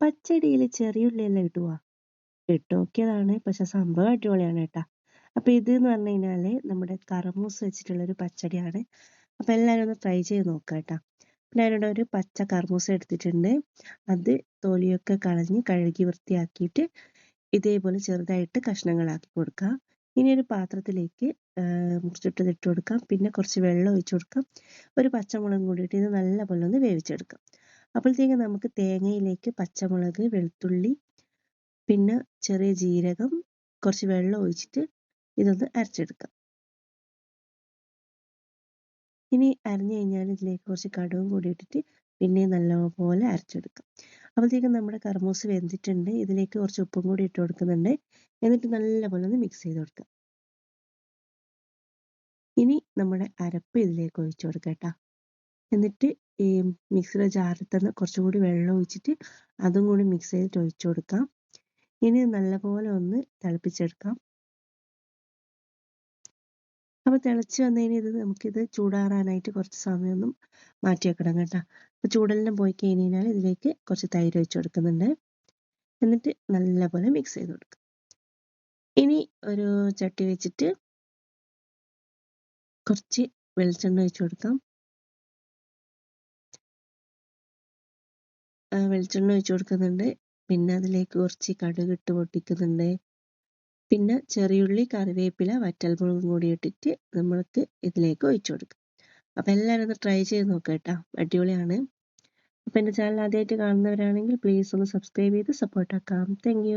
പച്ചടിയിൽ ചെറിയുള്ളിയെല്ലാം ഇടുവാ. ഇട്ട് നോക്കിയതാണ് പക്ഷെ സംഭവം അടിപൊളിയാണ് കേട്ടാ. അപ്പോൾ ഇത് എന്ന് പറഞ്ഞു നമ്മുടെ കറമൂസ് വെച്ചിട്ടുള്ളൊരു പച്ചടിയാണ്. അപ്പോൾ എല്ലാവരും ഒന്ന് ട്രൈ ചെയ്ത് നോക്കുക കേട്ടോ. ഞാനിവിടെ ഒരു പച്ച കർമൂസ് എടുത്തിട്ടുണ്ട്. അത് തൊലിയൊക്കെ കളഞ്ഞ് കഴുകി വൃത്തിയാക്കിയിട്ട് ഇതേപോലെ ചെറുതായിട്ട് കഷ്ണങ്ങളാക്കി കൊടുക്കുക ഇനി ഒരു പാത്രത്തിലേക്ക് മുറിച്ചിട്ടത് ഇട്ട് കൊടുക്കാം. പിന്നെ കുറച്ച് വെള്ളം ഒഴിച്ചു കൊടുക്കാം. ഒരു പച്ചമുളകും കൂടിയിട്ട് ഇത് നല്ലപോലെ ഒന്ന് വേവിച്ചെടുക്കാം. അപ്പോഴത്തേക്ക് നമുക്ക് തേങ്ങയിലേക്ക് പച്ചമുളക് വെളുത്തുള്ളി പിന്നെ ചെറിയ ജീരകം കുറച്ച് വെള്ളം ഒഴിച്ചിട്ട് ഇതൊന്ന് അരച്ചെടുക്കാം. ഇനി അരഞ്ഞു കഴിഞ്ഞാൽ ഇതിലേക്ക് കുറച്ച് കടുകും കൂടി ഇട്ടിട്ട് പിന്നെ നല്ലപോലെ അരച്ചെടുക്കാം. അപ്പോഴത്തേക്കും നമ്മുടെ കർമ്മൂസ് വെന്തിട്ടുണ്ട്. ഇതിലേക്ക് കുറച്ച് ഉപ്പും കൂടി ഇട്ട് കൊടുക്കുന്നുണ്ട്. എന്നിട്ട് നല്ലപോലെ ഒന്ന് മിക്സ് ചെയ്ത് കൊടുക്കാം. ഇനി നമ്മുടെ അരപ്പ് ഇതിലേക്ക് ഒഴിച്ചു കൊടുക്കാം കേട്ടോ. എന്നിട്ട് ഈ മിക്സിയുടെ ജാറിൽ കുറച്ചും കൂടി വെള്ളം ഒഴിച്ചിട്ട് അതും കൂടി മിക്സ് ചെയ്തിട്ട് ഒഴിച്ചു കൊടുക്കാം. ഇനി നല്ലപോലെ ഒന്ന് തിളപ്പിച്ചെടുക്കാം. അപ്പോൾ തിളച്ച് വന്നതിന് ഇത് നമുക്കിത് ചൂടാറാനായിട്ട് കുറച്ച് സമയം ഒന്നും മാറ്റി വെക്കണം കേട്ടോ. അപ്പോൾ ചൂടെല്ലാം പോയി കഴിഞ്ഞാൽ ഇതിലേക്ക് കുറച്ച് തൈര് ഒഴിച്ച് കൊടുക്കുന്നുണ്ട്. എന്നിട്ട് നല്ലപോലെ മിക്സ് ചെയ്ത് കൊടുക്കുക ഇനി ഒരു ചട്ടി വെച്ചിട്ട് കുറച്ച് വെളിച്ചെണ്ണ ഒഴിച്ച് കൊടുക്കാം. വെളിച്ചെണ്ണ ഒഴിച്ച് കൊടുക്കുന്നുണ്ട്. പിന്നെ അതിലേക്ക് കുറച്ച് കടുക് ഇട്ട് പൊട്ടിക്കുന്നുണ്ട്. പിന്നെ ചെറിയുള്ളി കറിവേപ്പില വറ്റൽമുളകും കൂടി ഇട്ടിട്ട് നമ്മൾക്ക് ഇതിലേക്ക് ഒഴിച്ചു കൊടുക്കാം. അപ്പോൾ എല്ലാവരും ഒന്ന് ട്രൈ ചെയ്ത് നോക്കുക കേട്ടോ. അടിപൊളിയാണ്. അപ്പോൾ എന്റെ ചാനൽ ആദ്യമായിട്ട് കാണുന്നവരാണെങ്കിൽ പ്ലീസ് ഒന്ന് സബ്സ്ക്രൈബ് ചെയ്ത് സപ്പോർട്ട് ആക്കാം. താങ്ക്